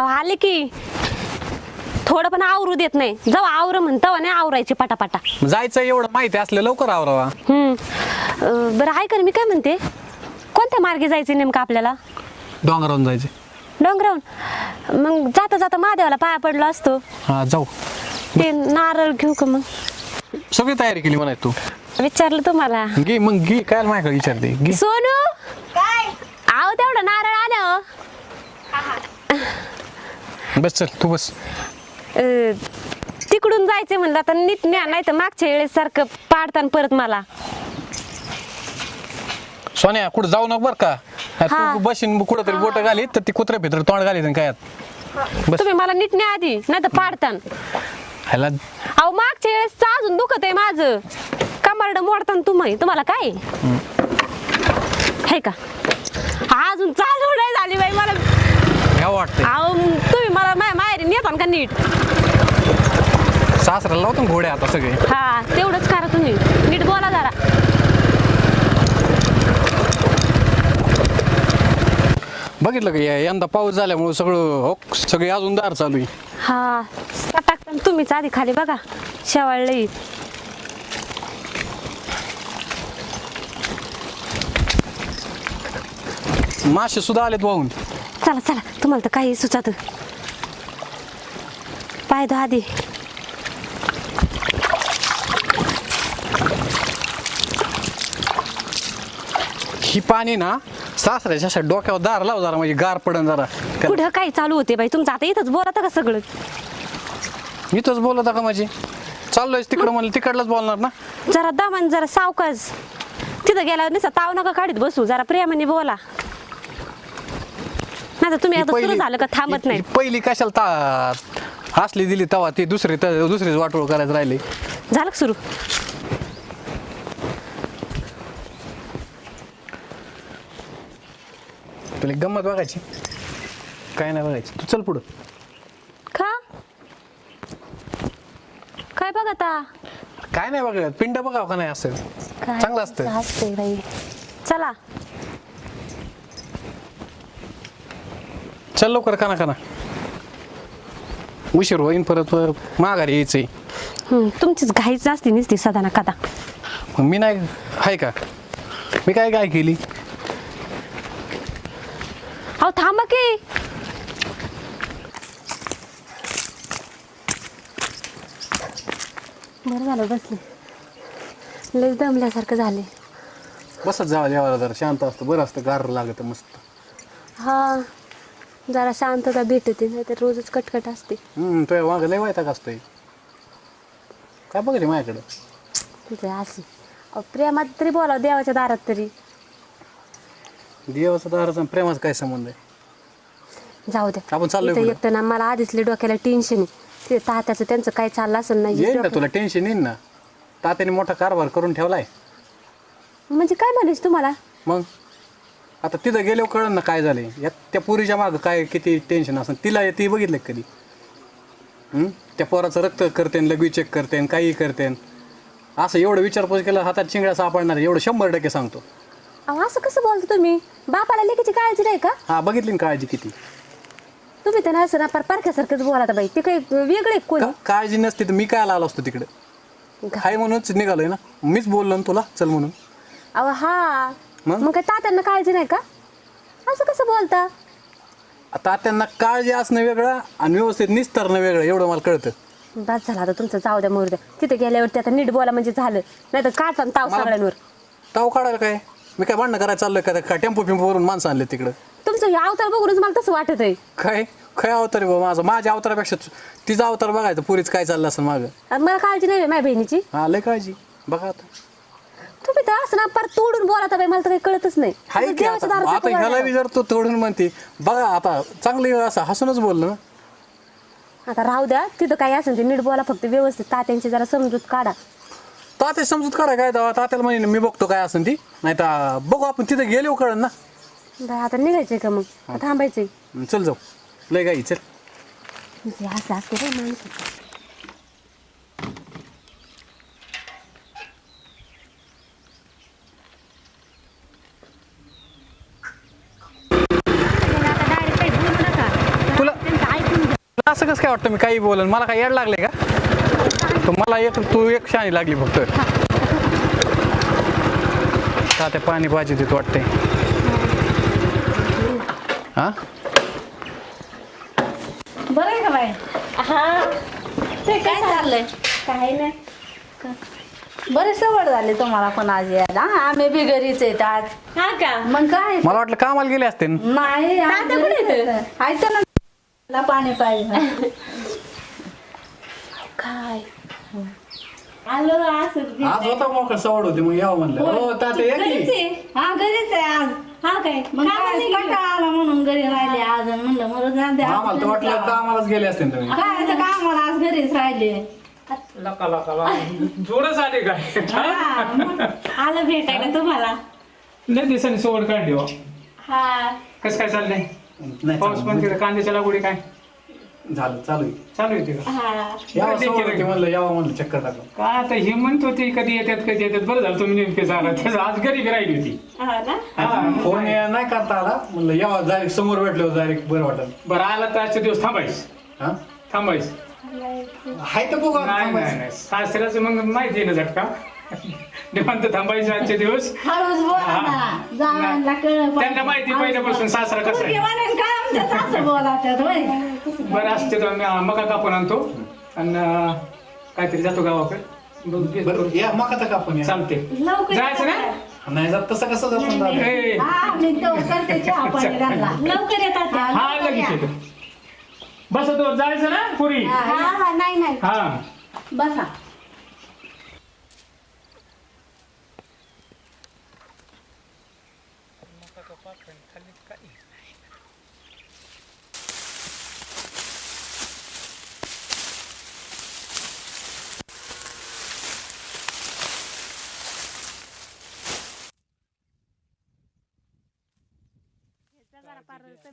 अहो आले की. थोडं पण आवरू देत नाही. जेव्हा आवर म्हणतो नाही आवरायचे पटापटा. जायचं एवढं माहिती असलं लवकर आवरावा. हम्म. अं, बरं ऐका ना मी काय म्हणते? कोणत्या मार्गे जायचे नेमकं आपल्याला? डोंगरावरून जायचे. डोंगरावून मग जाता जाता महादेवाला पाया पडलो असतो. हा जाऊ. ते नारळ घेऊ का मग? सगळी तयारी केली म्हणाय तू. विचारलं तुम्हाला. घे मग घे काय माझ्याकडे विचारते. घे. सोनू आव तेवढं नारळ आलं बस चल तू बस. अं, तिकडून जायचं म्हणलं आता नीट न्या नाही तर मागच्या वेळेस सारखं पाडताना परत मला. सोन्या कुठं जाऊ नको बरं का? हा. तू बशीन कुठं तरी बोट घालीत तर ती कुत्र्या भितर तोंड घालीत काय? बस. तुम्ही मला नीट न्या आधी नाही तर पाडतान. ह्याला अहो मागच्या वेळेस अजून दुखत आहे माझं. कमारड मोडताना तुम्ही तुम्हाला काय? हे का? अजून चालू नाही झाली बाई मला घ्या वाटतंय. अहो तुम्ही मला माझ्या माहेरी नेतान का नीट? सासऱ्याला लावतो ना घोडे आता सगळे. हा तेवढंच करा तुम्ही. नीट बोला जरा. बघितलं का या- यंदा पाऊस झाल्यामुळे सगळं हो सगळी अजून दार चालू आहे. हा टाकताना तुम्हीच आधी खाली बघा. शेवाळलंय मासे सुद्धा आलेत वाहून. चला चला. तुम्हाला तर काही सुचात. पाय धुवा आधी. ही पाणी ना सासऱ्याच्या अशा डोक्यावर दार लाव जरा म्हणजे गार पडन जरा. कुठं काही चालू होते बाई? तुमचं आता इथंच बोलत का सगळं? इथंच बोलत का माझी? चाललोय तिकडं म्हणलं तिकडलंच बोलणार ना. जरा दमान जरा सावकाश. तिथं गेल्यावर नुसतं ताव नका काढीत बसू जरा प्रेमाने बोला. नाही तर तुम्ही आता सुरू झालं का? थांबत नाही. ही पहिली कशाला ता असली दिली तवा ती दुसरी दुसरीच वाटोळ करायचं राहिली. झालं का सुरू? तुला एक गंमत बघायची? काय नाही बघायची. तू चल पुढं. का? काय बघ आता? काय नाही बघत. पिंड बघावं का नाही असं? काय चांगलं असतं. बाई. चला. चल लवकर काना काना उशीर होईन परत माघारी यायचंय. हम्म, तुमचीच घाईच असते नुसती सदा ना कदा मग मी नाही आहे का? मी काय काय केली? अहो थांबा की. बरं झालं बसले. लय दमल्यासारखं झाले बसत जावा जेवायला जरा. शांत असतं बरं असतं गार लागतं मस्त. हा. जरा शांतता भेटते नाही तर रोजच कटकट असते. हम्म तुझ्या मागं लय वायता का असतंय. काय बघते माझ्याकडं? तुझे असे अहो प्रेमात तरी बोलाव देवाच्या दारात तरी. देवाचा दाराचा आणि प्रेमाचा काय संबंध आहे? जाऊ द्या. आपण चाललोय इथं कुठं? एकटं ना मला आधीच लय डोक्याला टेन्शन आहे. ते तात्याचं त्यांचं काय चाललं असेल नाही येईल ना. तुला टेन्शन येईन ना. तात्याने मोठा कारभार करून ठेवलाय. म्हणजे काय म्हणायचं तुम्हाला? मग? आता तिथं गेल्यावर कळन ना काय झाले या त्या पुरीच्या मागं काय किती टेन्शन असं. तिला ती बघितलं का कधी. हं? त्या पोराचं रक्त करते लगवी चेक करते काही करते असं एवढं विचारपूस केलं हातात चिंगड्या सापडणार आहे, एवढं शंभर टक्के सांगतो. अहो असं कसं बोलतो तुम्ही? बापाला लेकीची काळजी नाही का? हा बघितली ना काळजी किती. तुम्ही त्यांना असं ना पार पारख्यासारखंच बोलाता बाई. ते काही वेगळे कोणी? का- काळजी नसती तर मी काय आलो असतो तिकडे? हाय म्हणूनच निघालोय ना. मीच बोललो ना तुला चल म्हणून. अहो हा. मग? मग काय तात्यांना काळजी नाही का? असं कसं बोलता? आता त्यांना काळजी असणं वेगळं आणि व्यवस्थित निस्तरणं वेगळं एवढं मला कळतं. बस झाला आता तुमचं जाऊ द्या मोर द्या तिथे गेल्यावरती आता नीट बोला म्हणजे झालं. नाही तर काढता ताव मला- सगळ्यांवर. ताव काढायला काय? मी काय भांडणं करायला चाललोय का? काय टेम्पो पिंपो वरून माणसं आणले तिकडं. तुमचं हे अवतार बघूनच मला तसं वाटत आहे काय? काय अवतार आहे माझा? माझ्या अवतारापेक्षा तिचा अवतार बघायचं पुरीच काय चाललं असं मागं. आणि मला काळजी नाही माझ्या बहिणीची. हा लय काळजी. बघा आता. तर असं ना पार तोडून बोलाता बाई मला तर काही कळतच नाही. हाय असं की देवाच्या आता? दारात आता नको ह्याला बोलायला. बी जर तो तोडून म्हणते. बघा आता चांगली असं हसूनच बोललं. ना आता राहू द्या तिथं काही असेल ते नीट बोला फक्त व्यवस्थित तात्यांची जरा समजूत काढा. तात्या समजूत काढा काय तेव्हा? तात्याला म्हणे मी बघतो काय असेल ती. नाही तर बघू आपण तिथं गेलो कळण ना. आता निघायचंय का मग? थांबायचंय. चल जाऊ. लय गाई चल. असं असते माणसं आता direct काही बोलू नका. तुला- त्यांचं असं कसं काय वाटतं मी काही बोलन? मला काय येड लागले का? मला एक तू एक शाणी लागली फक्त. का ते पाणी पाहिजे तिथं वाटते हा? बरं आहे का बाई? हा. ते काय चाललंय? काही नाही. बरे सवड झाले तुम्हाला पण आज यायला. हा, आम्ही बी घरीच आहेत आज. हा का? मग काय? मला वाटलं कामाला गेले असते. न. नाही आज मला पाणी पाहिजे. काय? आलो असं आज होता मोकळा सवड होती मग यावं म्हणलं. हो तात्या या घरीच की. आहे. हा घरीच आहे आज. हा काय? मग कामाला काय नाही गेली? कंटाळा आला म्हणून घरी राहिले आज आणि म्हणलं मग जाऊ दे, आज आम्हाला तर घरीच वाटलं राहावं. कामालाच गेले असते न तुम्ही. काय कामाला आज घरीच राहिले. लका लका लका. जोरच आले काय? हा, मग. आलं भेटायला तुम्हाला. लय दिवसांनी सोड काढली हो. हा. कसं काय चाललंय? नाही पाऊस पण चालू. तिथं कांद्याच्या लागवडी काय? झालं चालू आहे. चालू आहे तिथं हा. यावं आहे. होती म्हणलं यावं म्हणलं चक्कर टाकलं काय आता ही म्हणत होती कधी येतात कधी येतात. बरं झालं तुम्ही नेमके झाला त्याचं आज घरी बी राहिली होती. हा ना? हा फोन या- नाही करता आला. म्हणलं यावं डायरेक्ट समोर भेटलो डायरेक्ट बरं वाटत बरं आला तर आजचे दिवस थांबायच हा? थांबायच हाय तर बघू आता नाही नाही थांबायचं. नाही. सासऱ्याचं मग माहिती आहे ना झटका. निवांत थांबायचे आजचे दिवस? हळूच बोला हा. ना. जावायला कळ त्यांना माहिती पहिल्यापासून सासरा कसा आहे. काय होय? बरं असते तर आम्ही मका कापून आणतो. आणि अं, काहीतरी जातो गावाकडे. दूध घेतो. बरं या मग आता कापून या. चालते लवकर जायचं ना? नाही जात तसं कसं जातं दादा? ए, हा मी तो करते चहा पाणी त्यांना. लवकर येतात हा लवकर लगेच या. येतो. बस तो जायचं ना पुरी? हा, हा. हा नाही नाही. हा. बसा.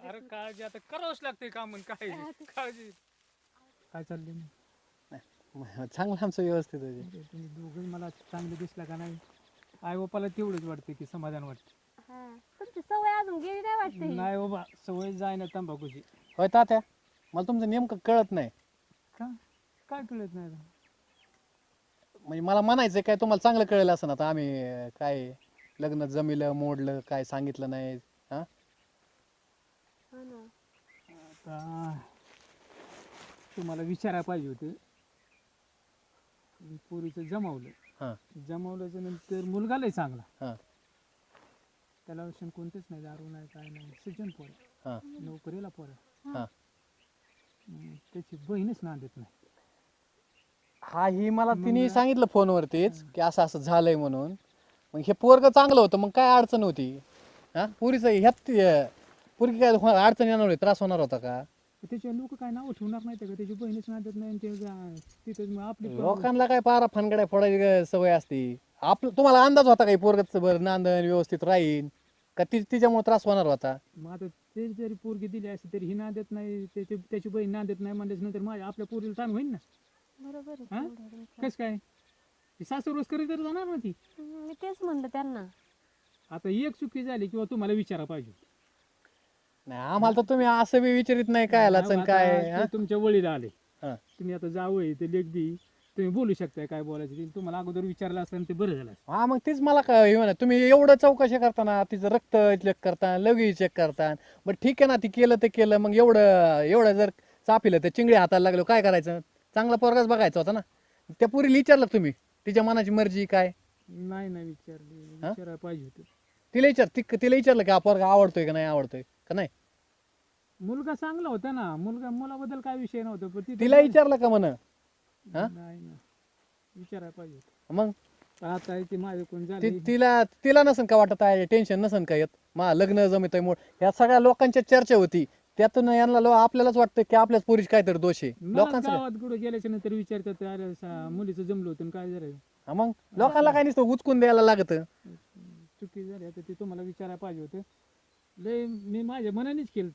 अरे काळजी आता करावंच लागते काम काय? काळजी. काय चाललंय चांगलं आमचं व्यवस्थित आहे. तुम्ही दोघं मला चांगलं दिसला का नाही? आई बापाला तेवढंच वाटते की समाधान वाटते हा. तुमची सवय अजून गेली नाही वाटते नाही बाबा सवय जाय ना तंबाखूची. होय तात्या मला तुमचं नेमकं कळत नाही. का? काय कळत नाही म्हणजे मला म्हणायचं काय तुम्हाला चांगलं कळलं असं आता आम्ही अं, काय लग्न जमिलं मोडलं काय सांगितलं नाही हा? हा ना. आता तुम्हाला विचारायला पाहिजे होतं. मी पोरीचं जमावलं. हा. जमावल्याच्या नंतर मुलगा लय चांगला. हा. त्याला व्यसन कोणतेच नाही दारू नाही काय नाही सज्जन पोर. हा. नोकरीला पोर. हा. त्याची बहीणच ना देत नाही. हा ही मला तिने सांगितलं फोनवरतीच की असं असं झालंय म्हणून. मग हे पोरग चांगलं होतं मग काय अडचण होती? हा? पुरीचं ह्यात अं, पोरगी काय हो- अडचण येणार होती त्रास होणार होता का? त्याचे लोक काय नाव ठेवणार नाही का? त्याची बहीणच ना देत नाही आणि ते जा- तिथं मग आपली लोकांना काय पारा फनगड्या फोडायची काय सवय असते. आपलं तुम्हाला अंदाज होता काही पोरगच बरं नांदन व्यवस्थित राहीन? का ती तिच्यामुळे त्रास होणार होता? मग आता ते जरी पोरगी दिली असती तरी ही ना देत नाही त्याची त्याची बहीण ना देत नाही म्हणजे नंतर माझ्या आपल्या पोरीला ताण होईल ना? बरोबर आहे. हा? तेवढं तुमचं. कस काय? ती सासू रोज करी तर जाणार ना ती? मी तेच म्हणलं त्यांना. आता एक चुकी झाली किंवा तुम्हाला विचारा पाहिजे. नाही आम्हाला तर तुम्ही असं बी विचारित नाही काय आता काय ते हा? तुमच्या वळीला आले. हा. तुम्ही आता जावं ते लेख बी तुम्ही बोलू शकताय काय बोलायचं ते. तुम्हाला अगोदर विचारलं असतं आणि ते बरं झालं असतं. हा मग तीच मला काय हे म्हणा तुम्ही एवढं चौकशी करताना तिचं रक्त चेक करता लघवी चेक करता. बरं ठीक आहे ना ती केलं ते केलं मग एवढं एवढं जर चापिलं तर चिंगडी हाताला लागलो काय करायचं? चांगला पोरगाच बघायचा होता ना. त्या पुरीला विचारलं का तुम्ही तिच्या मनाची मर्जी काय? नाही नाही विचारली. हा? विचारायला पाहिजे होतं. तिला विचार ती तिला विचारलं की हा पोरगा आवडतोय का नाही आवडतोय का नाही? मुलगा चांगला होता ना. मुलगा मुलाबद्दल काय विषय नव्हता पण तिथं- तिला विचारलं का म्हण? हा? नाही ना. विचारायला पाहिजे. मग? आता ते माझे कोण ती झाले तिला तिला नसन का वाटत आहे? टेन्शन नसन का येत? मा लग्न जमित मोड ह्या सगळ्या लोकांच्या चर्चा होती. त्यातून यांना लो- आपल्यालाच वाटतं की आपल्याच पुरीच काहीतरी दोष आहे. मला लोकांचं काय? गावात कुठं गेल्याच्यानंतर विचारतात अरे सा- मुलीचं जमलं होतं आणि काय झालं? हा मग? लोकांना काय नुसतं उचकून द्यायला लागत? चुकी झाली. आता ते तुम्हाला विचारायला पाहिजे होतं. लय मी माझ्या मनानेच केलं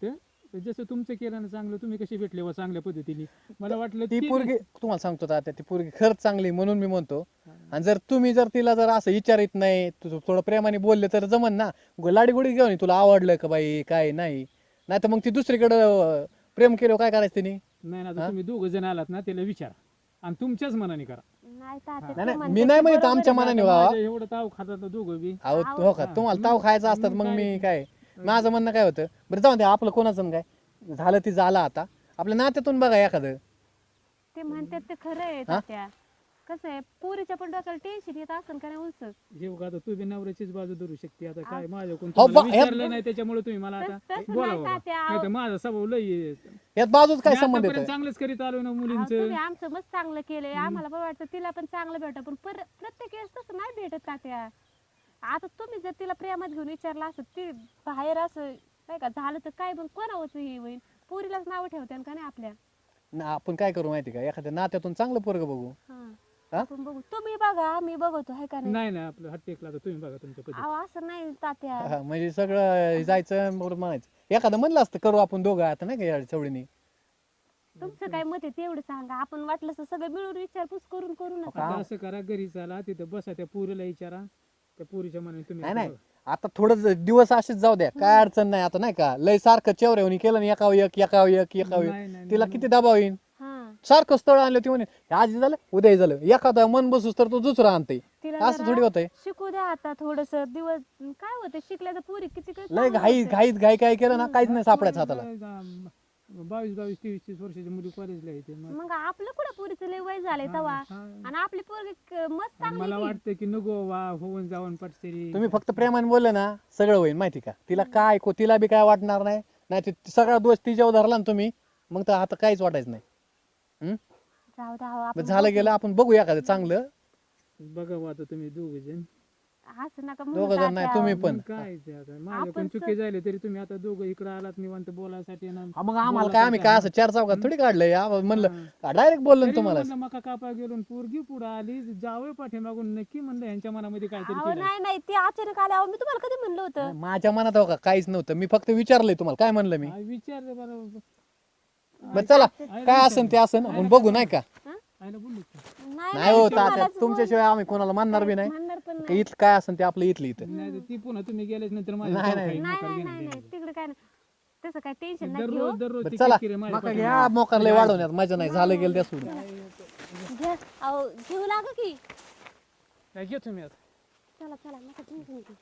जसं तुमचं केलं ना चांगलं तुम्ही कसे भेटले व चांगल्या पद्धतीने? मला वाटलं ती ते- पोरगी तुम्हाला सांगतो आता ती पोरगी खरंच चांगली म्हणून मी म्हणतो. आणि जर तुम्ही जर तिला जर असं विचारित नाही तू थोडं प्रेमाने बोलले तर जमन ना. लाडी गोडी घेऊन ये, तुला आवडलं का बाई काय नाही. नाही तर मग ती दुसरीकडं अं, प्रेम केलं काय करायचं तिने? नाही ना आता तुम्ही दोघ जण आलात ना त्याला विचारा. आणि तुमच्याच मनाने करा. नाही तात्या नाही ते नाही मी म्हणत बरोबर आमच्या आहे. मनाने व्हावा. माझ्या एवढं ताव खातात दोघं बी. अहो हो का? तुम्हाला ताव खायचा असतात मग मी काय? माझं म्हणणं काय होतं? बरं जाऊ दे आपलं कोणाचं न काय? झालं ती झालं आता. आपल्या नात्यातून बघा एखादं. ते म्हणतात ते खरं आहे तात्या. कसं आहे पोरीच्या पण डोक्याला टेन्शन येत असेल का नाही हे बघा आता तू बी नवऱ्याचीच बाजू धरू शकते. आता काय माझ्या कोण हो, तुम्हाला बा- हे- विचारलं नाही त्याच्यामुळे तुम्ही मला आता तसं नाही बोला बाबा तात्या, नाही तर माझा स्वभाव लई आहे. यात बाजूच काय मी संबंध आतापर्यंत येतो चांगलंच करीत आलो ना अहो, मुलींचं. तुम्ही आमचं मस्त चांगलं केलंय. आम्हाला पण वाटतं तिला पण चांगलं भेटत पण पर- प्रत्येक वेळेस तसं नाही भेटत तात्या. आता तुम्ही जर तिला प्रेमात घेऊन विचारलं असं ती बाहेर असं नाही का झालं तर काय मग कोणावरच हे होईल? पोरीलाच नाव ठेवते का नाही आपल्या? ना, आपण काय करू माहिती का? एखाद्या नात्यातून चांगलं पोरग बघू. हा. हा? आपण बघू. तुम्ही बघा आम्ही बघतो हाय का नाही? नाही नाही आपलं हात टेकला तर तुम्ही बघा तुमच्या पद्धती. अहो असं नाही तात्या. हा, म्हणजे सगळं जायचं बरोबर म्हणायचं. एखादं म्हणलं असतं करू आपण दोघं आता नाही का या चवडीने तुमचं काय मत आहे तेवढं सांगा. आपण वाटलं तर सगळं मिळून विचारपूस करून करू नका आता. असं करा घरी चला तिथं बसा त्या पुरीला विचारा. त्या पुरीच्या मनाने तुम्ही नाही नाही. आता थोडं दिवस असेच जाऊ द्या काय अडचण नाही आता नाही का? लय सारखं चेवऱ्यावणी केलं ना एकाव एक एकाव एक एकाव नाही, एक. नाही, तिला नाही, किती दबाव येईन? हा. सारखं स्थळ आणलं ती म्हणे आज झालं उद्या झालं. एखादा मन बसूस तर तो दुसरा आणते. तिला असं जरा थोडी होतंय. शिकू द्या आता थोडस. दिवस काय होतं शिकल्याचं पोरी किती लय घाई. घाईत घाई काय केलं ना काहीच नाही सापडायचं हाताला. बावीस बावीस तेवीस तीस वर्षाची मुली कॉलेजला येते मग मग आपलं कुठं पोरीचं लय वय झालंय तवा? हा. आणि आपली पोरगी क- मस्त मला की. वाटतं की नको वा होऊन जाऊन पटसरी. तुम्ही फक्त प्रेमाने बोलले ना सगळं होईल माहिती का? तिला काय को तिला बी काय वाटणार नाही नाही ते सगळा दोष तिच्यावर धरला ना तुम्ही मग तर आता काहीच वाटायचं नाही. हम्म? जाऊ हो, झालं गेलं आपण बघू एखादं चांगलं. बघा वा आता तुम्ही दोघ जण असं नका म्हणू दोघं जण नाही तात्या. तुम्ही पण. काय ते आता? माझ्या आपण पण चुकी झाली तरी तुम्ही आता दोघं इकडे आलात निवांत बोलायसाठी ना हा, मग आम्हाला काय आम्ही काय असं चार चौकात थोडी काढलंय? आम्हाला म्हणलं डायरेक्ट बोललो ना तरी तुम्हाला? म्हणलं मका कापा गेलो पोरगी पुढे आली जावं पाठीमागून नक्की म्हणलं यांच्या मनामध्ये काहीतरी अहो केलं नाही नाही ते अचानक आले. अहो मी तुम्हाला कधी म्हणलं होतं? माझ्या मनात हो का काहीच नव्हतं. मी फक्त विचारलंय तुम्हाला काय म्हणलं मी? हा, विचार बरं. बरं चला काय असन ते असन आपण बघू नाही का? आईला बोललो का? नाही हो तात्या तुम्हालाच तुमच्याशिवाय आम्ही कोणाला मानणार बी नाही. म्हणणार पण का इथं काय असन ते आपलं इथलं इथं. नाही तर ती पुन्हा तुम्ही गेल्याच नंतर माझ्या नाही, डोक्यात नाही. नाही मोकार नाही घेणं नाही नाही देणं. तिकडे काय नाही. तसं काय टेन्शन नाही घेऊ दररोज दररोज बरं ती चला. किरकिरी माझ्या मका घ्या मोकारले वाढवण्यात मजा नाही झालं गेलं त्या सोडून. घ्या अहो घेऊ लागा की. काय घेऊ तुम्ही आता. चला चला नका टेन्शन घेऊ